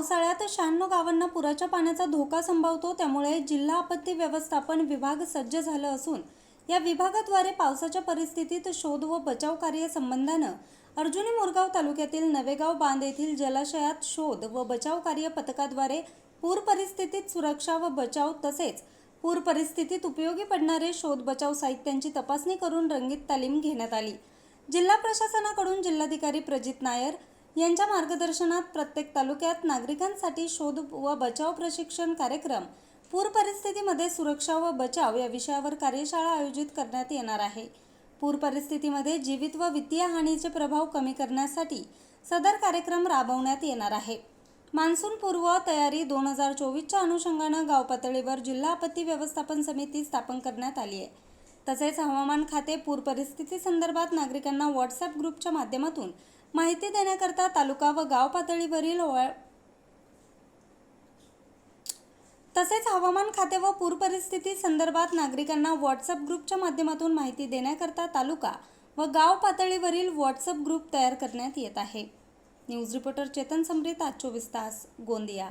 पावसाळ्यात शहाण्णव गावांना पुराच्या पाण्याचा धोका संभावतो त्यामुळे जिल्हा आपत्ती व्यवस्थापन विभाग सज्ज झालं असून या विभागाद्वारे पावसाच्या परिस्थितीत शोध व बचाव कार्य संबंधानं अर्जुनी मोरगाव तालुक्यातील नवेगाव बांध येथील जलाशयात शोध व बचाव कार्य पथकाद्वारे पूर परिस्थितीत सुरक्षा व बचाव तसेच पूर परिस्थितीत उपयोगी पडणारे शोध बचाव साहित्यांची तपासणी करून रंगीत तालीम घेण्यात आली. जिल्हा प्रशासनाकडून जिल्हाधिकारी प्रजित नायर यांच्या मार्गदर्शनात प्रत्येक तालुक्यात नागरिकांसाठी शोध व बचाव प्रशिक्षण कार्यक्रम पूर परिस्थितीमध्ये सुरक्षा व बचाव या विषयावर कार्यशाळा आयोजित करण्यात येणार आहे. पूर परिस्थितीमध्ये जीवित व वित्तीय हानीचे प्रभाव कमी करण्यासाठी सदर कार्यक्रम राबवण्यात येणार आहे. मान्सून पूर्व तयारी दोन हजार चोवीसच्या अनुषंगानं गाव पातळीवर जिल्हा आपत्ती व्यवस्थापन समिती स्थापन करण्यात आली आहे. तसेच हवामान खाते पूर परिस्थिती संदर्भात नागरिकांना व्हॉट्सअप ग्रुपच्या माध्यमातून माहिती देण्याकरता तालुका व गाव पातळीवरील तसेच हवामान खाते व पूर परिस्थिती संदर्भात नागरिकांना व्हॉट्सअप ग्रुपच्या माध्यमातून माहिती देण्याकरता तालुका व गाव पातळीवरील व्हॉट्सअप ग्रुप तयार करण्यात येत आहे. न्यूज रिपोर्टर चेतन समृत आज चोवीस तास गोंदिया.